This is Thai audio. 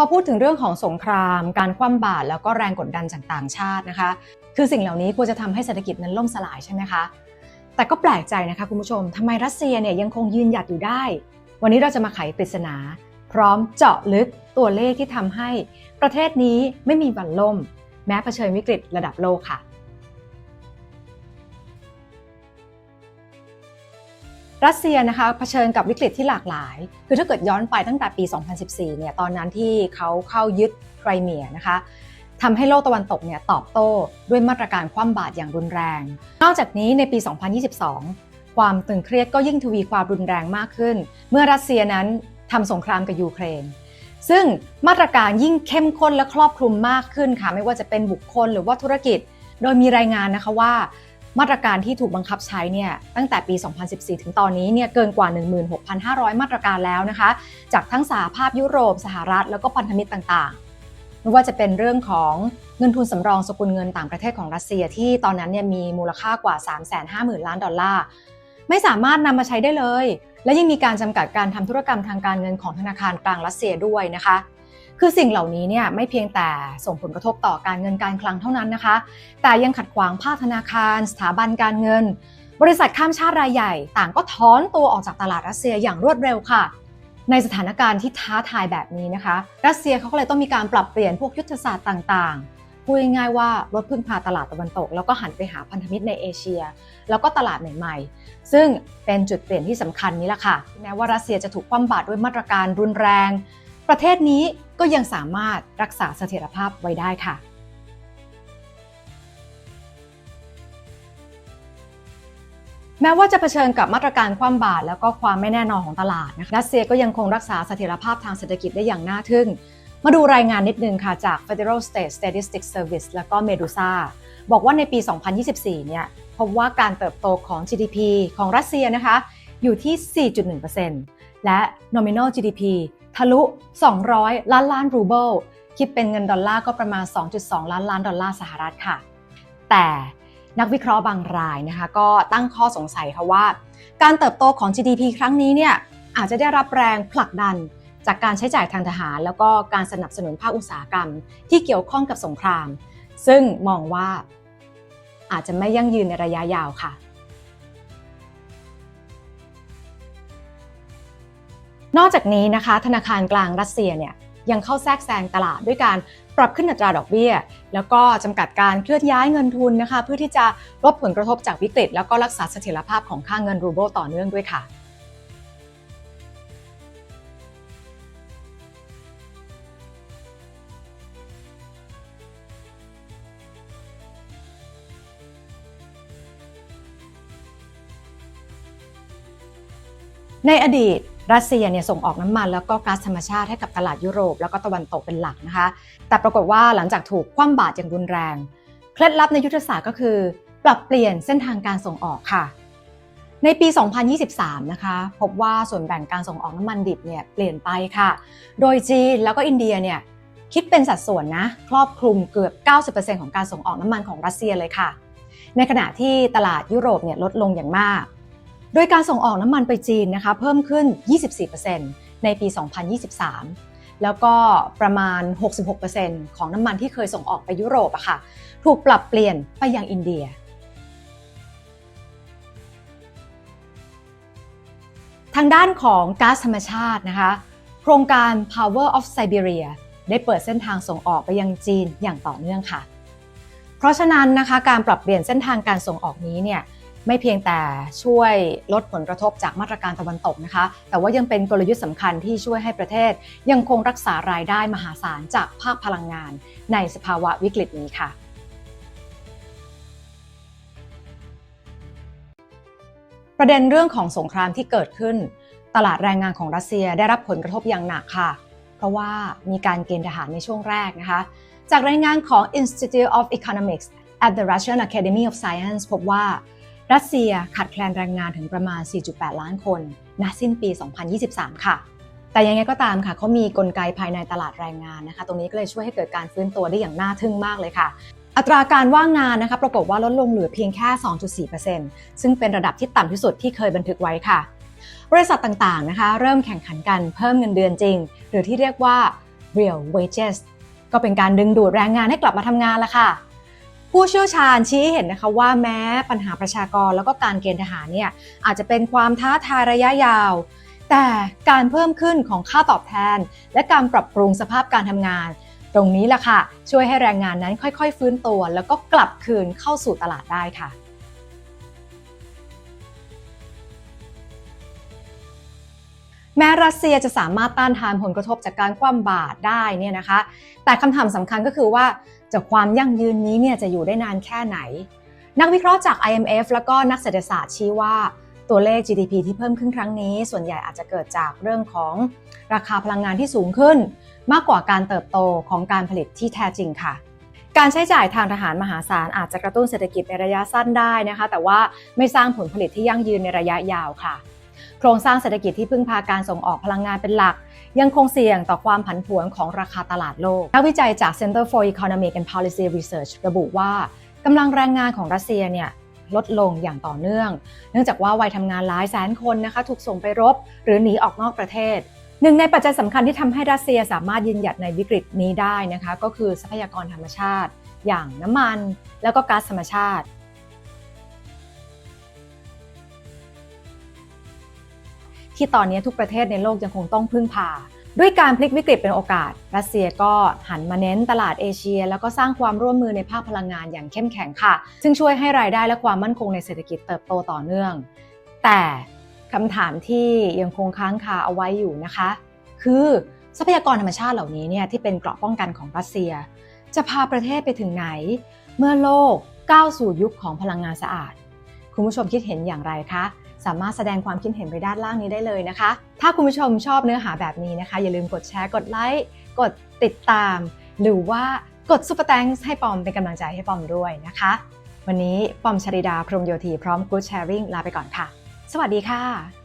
อพูดถึงเรื่องของสงคราม การคว่ำบาตรแล้วก็แรงกดดันจากต่างชาตินะคะ คือสิ่งเหล่านี้ควรจะทำให้เศรษฐกิจนั้นล่มสลายใช่ไหมคะ แต่ก็แปลกใจนะคะคุณผู้ชมทำไมรัสเซียเนี่ยยังคงยืนหยัดอยู่ได้ วันนี้เราจะมาไขปริศนา พร้อมเจาะลึกตัวเลขที่ทำให้ ประเทศนี้ไม่มีวันล่ม แม้เผชิญวิกฤตระดับโลกค่ะ รัสเซียนะคะเผชิญกับวิกฤตที่หลากหลาย คือถ้าเกิดย้อนไปตั้งแต่ปี 2014 เนี่ยตอนนั้นที่เขาเข้ายึดไครเมียนะคะทำให้โลกตะวันตกเนี่ยตอบโต้ด้วยมาตรการคว่ำบาตรอย่างรุนแรง นอกจากนี้ในปี 2022 ความตึงเครียดก็ยิ่งทวีความรุนแรงมากขึ้น เมื่อรัสเซียนั้นทำสงครามกับยูเครน ซึ่งมาตรการยิ่งเข้มข้นและครอบคลุมมากขึ้นค่ะไม่ว่าจะเป็นบุคคลหรือว่าธุรกิจ โดยมีรายงานนะคะว่า มาตรการที่ถูกบังคับใช้เนี่ยตั้งแต่ปี 2014 ถึงตอนนี้เนี่ยเกินกว่า 16,500 มาตรการแล้วนะคะ จากทั้งสหภาพยุโรป สหรัฐ แล้วก็พันธมิตรต่างๆ ไม่ว่าจะเป็นเรื่องของเงินทุนสำรองสกุลเงินต่างประเทศของรัสเซียที่ตอนนั้นเนี่ยมีมูลค่ากว่า 350,000 ล้านดอลลาร์ ไม่สามารถนำมาใช้ได้เลย และยังมีการจำกัดการทำธุรกรรมทางการเงินของธนาคารกลางรัสเซียด้วยนะคะ คือสิ่งเหล่านี้เนี่ยไม่เพียงแต่ส่งผลกระทบต่อการเงินการคลังเท่านั้นนะคะ แต่ยังขัดขวางภาคธนาคาร สถาบันการเงิน บริษัทข้ามชาติรายใหญ่ ต่างก็ถอนตัวออกจากตลาดรัสเซียอย่างรวดเร็วค่ะ ในสถานการณ์ที่ท้าทายแบบนี้นะคะ รัสเซียเขาก็เลยต้องมีการปรับเปลี่ยนพวกยุทธศาสตร์ต่างๆพูดง่ายๆว่าลดพึ่งพาตลาดตะวันตก แล้วก็หันไปหาพันธมิตรในเอเชีย แล้วก็ตลาดใหม่ๆ ซึ่งเป็นจุดเปลี่ยนที่สำคัญนี้แหละค่ะแม้ว่ารัสเซียจะถูกคว่ำบาตรด้วยมาตรการรุนแรง ประเทศนี้ก็ยังสามารถรักษาเสถียรภาพไว้ได้ค่ะแม้ว่าจะเผชิญกับมาตรการคว่ำบาตรแล้วก็ความไม่แน่นอนของตลาดนะคะรัสเซียก็ยังคงรักษาเสถียรภาพทางเศรษฐกิจได้อย่างน่าทึ่ง มาดูรายงานนิดนึงค่ะจาก Federal State Statistics Service แล้วก็ Medusa บอกว่าในปี 2024 เนี่ยพบว่าการเติบโตของ GDP ของรัสเซียนะคะ อยู่ที่ 4.1%และ nominal GDP ทะลุ 200 ล้านล้านรูเบิลคิดเป็นเงินดอลลาร์ก็ประมาณ 2.2 ล้านล้านดอลลาร์สหรัฐค่ะ แต่นักวิเคราะห์บางรายนะคะก็ตั้งข้อสงสัยค่ะว่า การเติบโตของ GDP ครั้งนี้เนี่ยอาจจะได้รับแรงผลักดันจากการใช้จ่ายทางทหาร แล้วก็การสนับสนุนภาคอุตสาหกรรม ที่เกี่ยวข้องกับสงคราม ซึ่งมองว่าอาจจะไม่ยั่งยืนในระยะยาวค่ะ นอกจากนี้นะคะธนาคารกลางรัสเซียเนี่ยยังเข้าแทรกแซงตลาดด้วยการปรับขึ้นอัตราดอกเบี้ย แล้วก็จำกัดการเคลื่อนย้ายเงินทุนนะคะเพื่อที่จะลดผลกระทบจากวิกฤต แล้วก็รักษาเสถียรภาพของค่าเงินรูเบิลต่อเนื่องด้วยค่ะในอดีต รัสเซียเนี่ยส่งออกน้ำมัน แล้วก็ก๊าซธรรมชาติให้กับตลาดยุโรป แล้วก็ตะวันตกเป็นหลักนะคะ แต่ปรากฏว่าหลังจากถูกคว่ำบาตรอย่างรุนแรง เคล็ดลับในยุทธศาสตร์ก็คือ ปรับเปลี่ยนเส้นทางการส่งออกค่ะ ในปี 2023 นะคะ พบว่าส่วนแบ่งการส่งออกน้ำมันดิบเนี่ยเปลี่ยนไปค่ะ โดยจีนแล้วก็อินเดียเนี่ยคิดเป็นสัดส่วนนะครอบคลุมเกือบ 90%ของการส่งออกน้ำมันของรัสเซียเลยค่ะ ในขณะที่ตลาดยุโรปเนี่ยลดลงอย่างมาก โดยการส่งออกน้ำมันไปจีนนะคะเพิ่มขึ้น 24%ในปี 2023 แล้วก็ประมาณ 66%ของน้ำมันที่เคยส่งออกไปยุโรปอะค่ะถูกปรับเปลี่ยนไปยังอินเดียทางด้านของก๊าซธรรมชาตินะคะ โครงการ Power of Siberia ได้เปิดเส้นทางส่งออกไปยังจีนอย่างต่อเนื่องค่ะ เพราะฉะนั้นนะคะการปรับเปลี่ยนเส้นทางการส่งออกนี้เนี่ย ไม่เพียงแต่ช่วยลดผลกระทบจากมาตรการตะวันตกนะคะ แต่ว่ายังเป็นกลยุทธ์สำคัญที่ช่วยให้ประเทศ ยังคงรักษารายได้มหาศาลจากภาคพลังงาน ในสภาวะวิกฤตนี้ค่ะประเด็นเรื่องของสงครามที่เกิดขึ้น ตลาดแรงงานของรัสเซียได้รับผลกระทบอย่างหนักค่ะ เพราะว่ามีการเกณฑ์ทหารในช่วงแรกนะคะ จากรายงานของ Institute of Economics at the Russian Academy of Science พบว่า รัสเซียขาดแคลนแรงงานถึงประมาณ 4.8 ล้านคนณสิ้นปี 2023 ค่ะ แต่ยังไงก็ตามค่ะเขามีกลไกภายในตลาดแรงงานนะคะ ตรงนี้ก็เลยช่วยให้เกิดการฟื้นตัวได้อย่างน่าทึ่งมากเลยค่ะ อัตราการว่างงานนะคะปรากฏว่าลดลงเหลือเพียงแค่ 2.4%ซึ่งเป็นระดับที่ต่ำที่สุดที่เคยบันทึกไว้ค่ะ บริษัทต่างๆนะคะ เริ่มแข่งขันกันเพิ่มเงินเดือนจริง หรือที่เรียกว่า real wages ก็เป็นการดึงดูดแรงงานให้กลับมาทำงานละค่ะ ผู้เชี่ยวชาญชี้เห็นนะคะว่าแม้ปัญหาประชากรแล้วก็การเกณฑ์ทหารเนี่ยอาจจะเป็นความท้าทายระยะยาว แต่การเพิ่มขึ้นของค่าตอบแทน และการปรับปรุงสภาพการทำงาน ตรงนี้แหละค่ะ ช่วยให้แรงงานนั้นค่อยๆ ฟื้นตัว แล้วก็กลับคืนเข้าสู่ตลาดได้ค่ะ แม้รัสเซียจะสามารถต้านทานผลกระทบจากการคว่ำบาตรได้เนี่ยนะคะ แต่คำถามสำคัญก็คือว่าจะความยั่งยืนนี้เนี่ยจะอยู่ได้นานแค่ไหน นักวิเคราะห์จาก IMF แล้วก็นักเศรษฐศาสตร์ชี้ว่าตัวเลข GDP ที่เพิ่มขึ้นครั้งนี้ ส่วนใหญ่อาจจะเกิดจากเรื่องของราคาพลังงานที่สูงขึ้น มากกว่าการเติบโตของการผลิตที่แท้จริงค่ะการใช้จ่ายทางทหารมหาศาลอาจจะกระตุ้นเศรษฐกิจในระยะสั้นได้นะคะ แต่ว่าไม่สร้างผลผลิตที่ยั่งยืนในระยะยาวค่ะ โครงสร้างเศรษฐกิจที่พึ่งพาการส่งออกพลังงานเป็นหลัก ยังคงเสี่ยงต่อความผันผวนของราคาตลาดโลก นักวิจัยจาก Center for Economic and Policy Research ระบุว่ากำลังแรงงานของรัสเซียเนี่ยลดลงอย่างต่อเนื่อง เนื่องจากว่าวัยทำงานหลายแสนคนนะคะถูกส่งไปรบ หรือหนีออกนอกประเทศ หนึ่งในปัจจัยสำคัญที่ทำให้รัสเซียสามารถยืนหยัดในวิกฤตนี้ได้นะคะก็คือทรัพยากรธรรมชาติ อย่างน้ำมัน แล้วก็ก๊าซธรรมชาติ ที่ตอนนี้ทุกประเทศในโลกยังคงต้องพึ่งพา ด้วยการพลิกวิกฤตเป็นโอกาส รัสเซียก็หันมาเน้นตลาดเอเชีย แล้วก็สร้างความร่วมมือในภาคพลังงานอย่างเข้มแข็งค่ะ ซึ่งช่วยให้รายได้และความมั่นคงในเศรษฐกิจเติบโตต่อเนื่อง แต่คำถามที่ยังคงค้างคาเอาไว้อยู่นะคะ คือทรัพยากรธรรมชาติเหล่านี้เนี่ยที่เป็นเกราะป้องกันของรัสเซีย จะพาประเทศไปถึงไหน เมื่อโลกก้าวสู่ยุคของพลังงานสะอาด คุณผู้ชมคิดเห็นอย่างไรคะ สามารถแสดงความคิดเห็นไปด้านล่างนี้ได้เลยนะคะ ถ้าคุณผู้ชมชอบเนื้อหาแบบนี้นะคะ อย่าลืมกดแชร์กดไลค์กดติดตาม หรือว่ากดซุปเปอร์แตงให้ปอมเป็นกำลังใจให้ปอมด้วยนะคะ วันนี้ปอมชริดาพรมโยธีพร้อมกู๊ดแชร์ริ่งลาไปก่อนค่ะ สวัสดีค่ะ